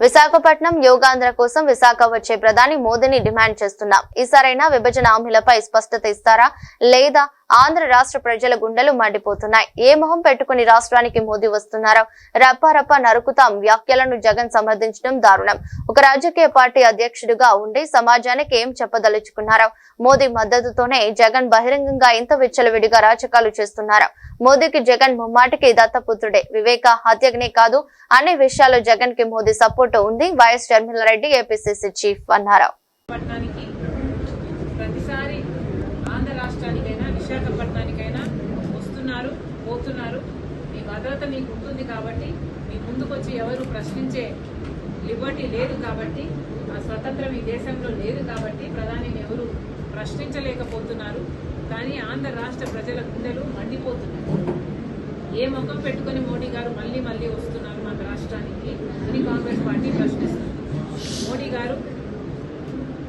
విశాఖపట్నం యోగాంధ్ర కోసం విశాఖ వచ్చే ప్రధాని మోదీని డిమాండ్ చేస్తున్నాం. ఈసారైనా విభజన హామీలపై స్పష్టత ఇస్తారా లేదా ఆంధ్ర రాష్ట్ర ప్రజల గుండెలు మండిపోతున్నాయి. ఏ మొహం పెట్టుకుని రాష్ట్రానికి మోదీ వస్తున్నారో రప్పారప్ప నరుకుతాం. వ్యాఖ్యలను జగన్ సమర్థించడం దారుణం. ఒక రాజకీయ పార్టీ అధ్యక్షుడిగా ఉండి సమాజానికి ఏం చెప్పదలుచుకున్నారో మోదీ మద్దతుతోనే జగన్ బహిరంగంగా ఇంత విచ్చలవిడిగా రాజకాలు చేస్తున్నారు మోదీకి జగన్ ముమ్మాటికి దత్తపుత్రుడే. వివేక హత్యనే కాదు అన్ని విషయాల్లో జగన్కి మోదీ సపోర్ట్ ఉంది. వైఎస్ రెడ్డి ఏపీసీసీ చీఫ్ అన్నారు రాష్ట్రానికైనా విశాఖపట్నానికైనా వస్తున్నారు పోతున్నారు. మీ భద్రత మీకు ఉంటుంది కాబట్టి మీ ముందుకొచ్చి ఎవరు ప్రశ్నించే లిబర్టీ లేదు కాబట్టి ఆ స్వతంత్రం ఈ దేశంలో లేదు కాబట్టి ప్రధానిని ఎవరు ప్రశ్నించలేకపోతున్నారు. కానీ ఆంధ్ర రాష్ట్ర ప్రజల గుండెలు మండిపోతున్నారు ఏ ముఖం పెట్టుకుని మోడీ గారు మళ్ళీ మళ్ళీ వస్తున్నారు మన రాష్ట్రానికి అని కాంగ్రెస్ పార్టీ ప్రశ్నిస్తుంది. మోడీ గారు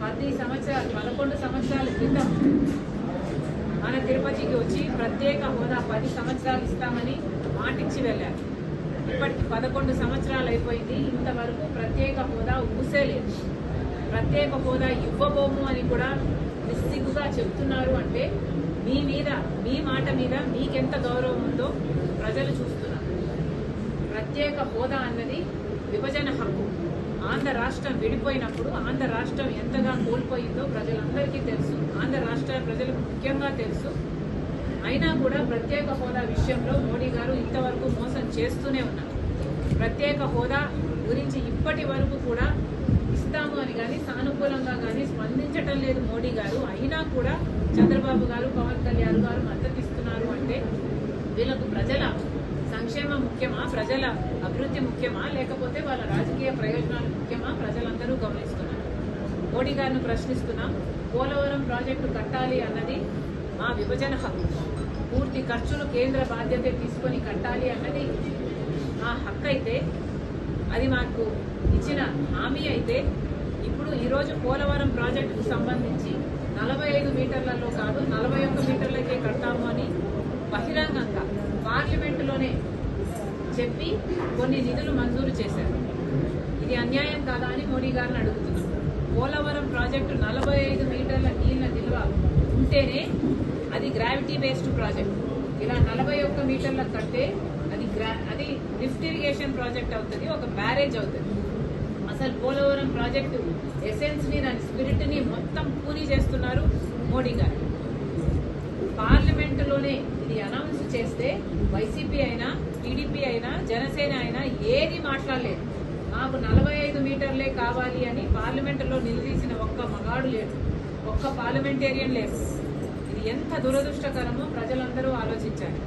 పది సంవత్సరాలు పదకొండు సంవత్సరాల క్రితం మన తిరుపతికి వచ్చి ప్రత్యేక హోదా పది సంవత్సరాలు ఇస్తామని మాటిచ్చి వెళ్ళారు. ఇప్పటికి పదకొండు సంవత్సరాలు అయిపోయింది. ఇంతవరకు ప్రత్యేక హోదా ఊసేలేదు ప్రత్యేక హోదా ఇవ్వబోము అని కూడా నిస్సిగ్గుగా చెప్తున్నారు అంటే మీ మీద మీ మాట మీద మీకెంత గౌరవం ఉందో ప్రజలు చూస్తున్నారు. ప్రత్యేక హోదా అన్నది విభజన హక్కు. ఆంధ్ర రాష్ట్రం విడిపోయినప్పుడు ఆంధ్ర రాష్ట్రం ఎంతగా కోల్పోయిందో ప్రజలందరికీ తెలుసు. ఆంధ్ర రాష్ట్ర ప్రజలకు ముఖ్యంగా తెలుసు. అయినా కూడా ప్రత్యేక హోదా విషయంలో మోడీ గారు ఇంతవరకు మోసం చేస్తూనే ఉన్నారు. ప్రత్యేక హోదా గురించి ఇప్పటి వరకు కూడా ఇస్తాము అని కానీ సానుకూలంగా కానీ స్పందించటం లేదు మోడీ గారు. అయినా కూడా చంద్రబాబు గారు పవన్ కళ్యాణ్ గారు మద్దతిస్తున్నారు అంటే వీళ్ళకు ప్రజల సంక్షేమం ముఖ్యమా? ప్రజల అభివృద్ధి ముఖ్యమా? లేకపోతే వాళ్ళ రాజకీయ ప్రయోజనాలు ముఖ్యమా? ప్రజలందరూ గమనిస్తున్నారు. మోడీ గారిని ప్రశ్నిస్తున్నాం పోలవరం ప్రాజెక్టు కట్టాలి అన్నది మా విభజన హక్కు. పూర్తి ఖర్చులు కేంద్ర బాధ్యత తీసుకొని కట్టాలి అన్నది మా హక్కు అయితే అది మాకు ఇచ్చిన హామీ అయితే ఇప్పుడు ఈరోజు పోలవరం ప్రాజెక్టుకు సంబంధించి నలభై ఐదు మీటర్లలో కాదు నలభై ఒక్క మీటర్లకే కడతాము అని బహిరంగంగా పార్లమెంటులోనే చెప్పి కొన్ని నిధులు మంజూరు చేశారు. ఇది అన్యాయం కాదా అని మోడీ గారిని అడుగుతున్నాం. పోలవరం ప్రాజెక్టు నలభై ఐదు మీటర్ల నీళ్ళ నిల్వ ఉంటేనే అది గ్రావిటీ బేస్డ్ ప్రాజెక్ట్ ఇలా నలభై ఒక్క మీటర్ల కట్టే అది గ్రా అది లిఫ్ట్ ఇరిగేషన్ ప్రాజెక్ట్ అవుతుంది ఒక బ్యారేజ్ అవుతుంది. అసలు పోలవరం ప్రాజెక్టు ఎసెన్స్ని దాని స్పిరిట్ని మొత్తం పూని చేస్తున్నారు మోడీ గారు. పార్లమెంట్ చేస్తే వైసీపీ అయినా టీడీపీ అయినా జనసేన అయినా ఏది మాట్లాడలేదు. మాకు నలభై ఐదు మీటర్లే కావాలి అని పార్లమెంటులో నిలదీసిన ఒక్క మగాడు లేడు. ఒక్క పార్లమెంటేరియన్ లేదు ఇది ఎంత దురదృష్టకరమో ప్రజలందరూ ఆలోచించారు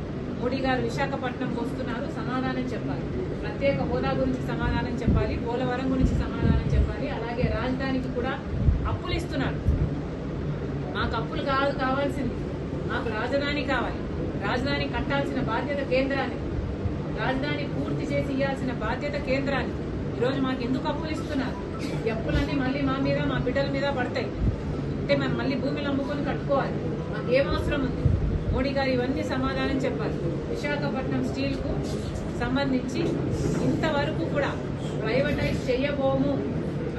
మోడీ గారు విశాఖపట్నం వస్తున్నారు సమాధానం చెప్పాలి. ప్రత్యేక హోదా గురించి సమాధానం చెప్పాలి పోలవరం గురించి సమాధానం చెప్పాలి. అలాగే రాజధానికి కూడా అప్పులు ఇస్తున్నారు. మాకు అప్పులు కాదు కావాల్సింది. మాకు రాజధాని కావాలి. రాజధాని కట్టాల్సిన బాధ్యత కేంద్రాన్ని. రాజధాని పూర్తి చేసి ఇవ్వాల్సిన బాధ్యత కేంద్రాన్ని. ఈరోజు మాకు ఎందుకు అప్పులు ఇస్తున్నారు? అప్పులన్నీ మళ్ళీ మా మీద మా బిడ్డల మీద పడతాయి. అంటే మేము మళ్ళీ భూమిని అమ్ముకొని కట్టుకోవాలి. మాకు ఏం అవసరం ఉంది? మోడీ గారు ఇవన్నీ సమాధానం చెప్పాలి విశాఖపట్నం స్టీల్కు సంబంధించి ఇంతవరకు కూడా ప్రైవేటైజ్ చేయబోము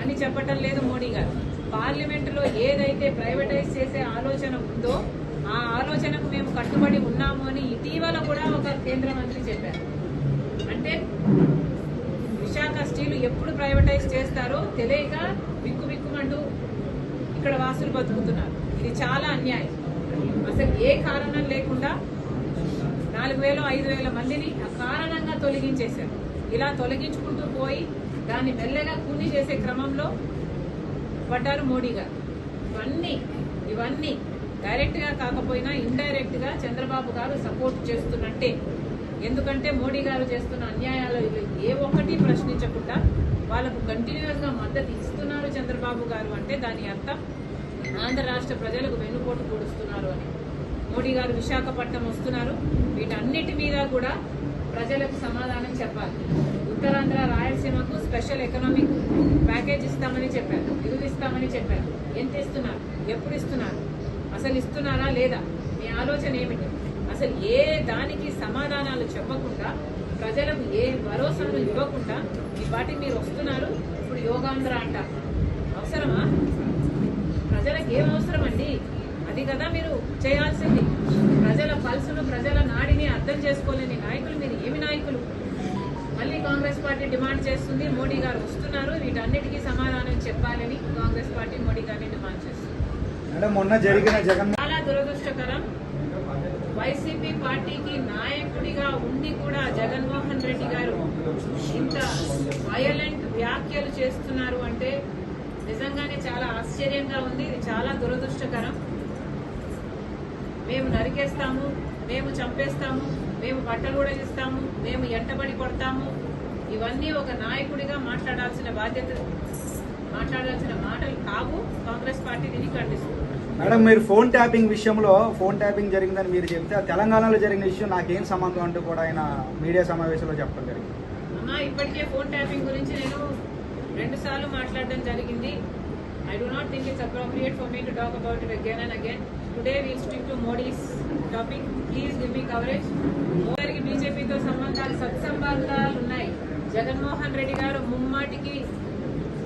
అని చెప్పటం లేదు మోడీ గారు. పార్లమెంటులో ఏదైతే ప్రైవేటైజ్ చేసే ఆలోచన ఉందో ఆ ఆలోచనకు మేము కట్టుబడి ఉన్నాము అని ఇటీవల కూడా ఒక కేంద్ర మంత్రి చెప్పారు. అంటే విశాఖ స్టీల్ ఎప్పుడు ప్రైవేటైజ్ చేస్తారో తెలియక బిక్కు బిక్కుమంటూ ఇక్కడ వాసులు బతుకుతున్నారు. ఇది చాలా అన్యాయం. అసలు ఏ కారణం లేకుండా నాలుగు వేలు ఐదు వేల మందిని కారణంగా తొలగించేశారు. ఇలా తొలగించుకుంటూ పోయి దాన్ని మెల్లగా కూని చేసే క్రమంలో పడ్డారు మోడీ గారు. ఇవన్నీ ఇవన్నీ డైరెక్ట్గా కాకపోయినా ఇండైరెక్ట్గా చంద్రబాబు గారు సపోర్ట్ చేస్తున్నట్టే. ఎందుకంటే మోడీ గారు చేస్తున్న అన్యాయాలు ఏ ఒక్కటి ప్రశ్నించకుండా వాళ్ళకు కంటిన్యూస్గా మద్దతు ఇస్తున్నారు చంద్రబాబు గారు అంటే దాని అర్థం ఆంధ్ర రాష్ట్ర ప్రజలకు వెన్నుపోటు పొడుస్తున్నారు అని. మోడీ గారు విశాఖపట్నం వస్తున్నారు. వీటన్నిటి మీద కూడా ప్రజలకు సమాధానం చెప్పాలి. ఉత్తరాంధ్ర రాయలసీమకు స్పెషల్ ఎకనామిక్ ప్యాకేజ్ ఇస్తామని చెప్పారు. నిధులు ఇస్తామని చెప్పారు. ఎంత ఇస్తున్నారు? ఎప్పుడు ఇస్తున్నారు? అసలు ఇస్తున్నారా లేదా? మీ ఆలోచన ఏమిటి? అసలు ఏ దానికి సమాధానాలు చెప్పకుండా ప్రజలకు ఏ భరోసాను ఇవ్వకుండా ఈ పార్టీ మీరు వస్తున్నారు? ఇప్పుడు యోగాంధ్ర అంట. అవసరమా? ప్రజలకు ఏం అవసరం అండి అది కదా మీరు చేయాల్సింది. ప్రజల పల్సును ప్రజల నాడిని అర్థం చేసుకోలేని నాయకులు మీరు ఏమి నాయకులు? మళ్ళీ కాంగ్రెస్ పార్టీ డిమాండ్ చేస్తుంది మోడీ గారు వస్తున్నారు. వీటన్నిటికీ సమాధానం చెప్పాలని కాంగ్రెస్ పార్టీ మోడీ గారిని డిమాండ్ చేస్తుంది. మొన్న జరిగిన జగన్ చాలా దురదృష్టకరం. వైసీపీ పార్టీకి నాయకుడిగా ఉండి కూడా జగన్మోహన్ రెడ్డి గారు ఇంత వయలెంట్ వ్యాఖ్యలు చేస్తున్నారు అంటే నిజంగానే చాలా ఆశ్చర్యంగా ఉంది. ఇది చాలా దురదృష్టకరం. మేము నరికేస్తాము మేము చంపేస్తాము మేము బట్టలు కూడా ఇస్తాము మేము ఎంటబడి కొడతాము. ఇవన్నీ ఒక నాయకుడిగా మాట్లాడాల్సిన బాధ్యత మాట్లాడాల్సిన మాటలు కావు కాంగ్రెస్ పార్టీ దీన్ని ఖండిస్తుంది. మేడం మీరు ఫోన్ ట్యాపింగ్ విషయంలో ఫోన్ ట్యాపింగ్ జరిగిందని మీరు చెప్తే తెలంగాణలో జరిగిన ఇష్యూ నాకేం సంబంధం అంటూ కూడా ఆయన మీడియా సమావేశంలో చెప్పడం జరిగింది. అమ్మా ఇప్పటికే ఫోన్ ట్యాపింగ్ గురించి నేను రెండు సార్లు మాట్లాడడం జరిగింది. I do not think it's appropriate for me to talk about it again and again today we'll stick to Modi's topic please give me coverage మోదీకి బీజేపీతో సంబంధాలు సత్సంబంధాలు ఉన్నాయి. జగన్మోహన్ రెడ్డి గారు ముమ్మాటికి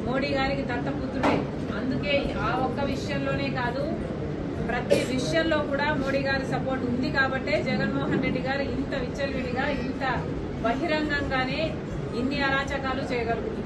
మోడీ గారికి దత్తపుత్రుడే. అందుకే ఆ ఒక్క విషయంలోనే కాదు ప్రతి విషయంలో కూడా మోడీ గారి సపోర్ట్ ఉంది కాబట్టే జగన్మోహన్ రెడ్డి గారు ఇంత విచ్చలవిడిగా ఇంత బహిరంగంగానే ఇన్ని అరాచకాలు చేయగలుగుతున్నారు.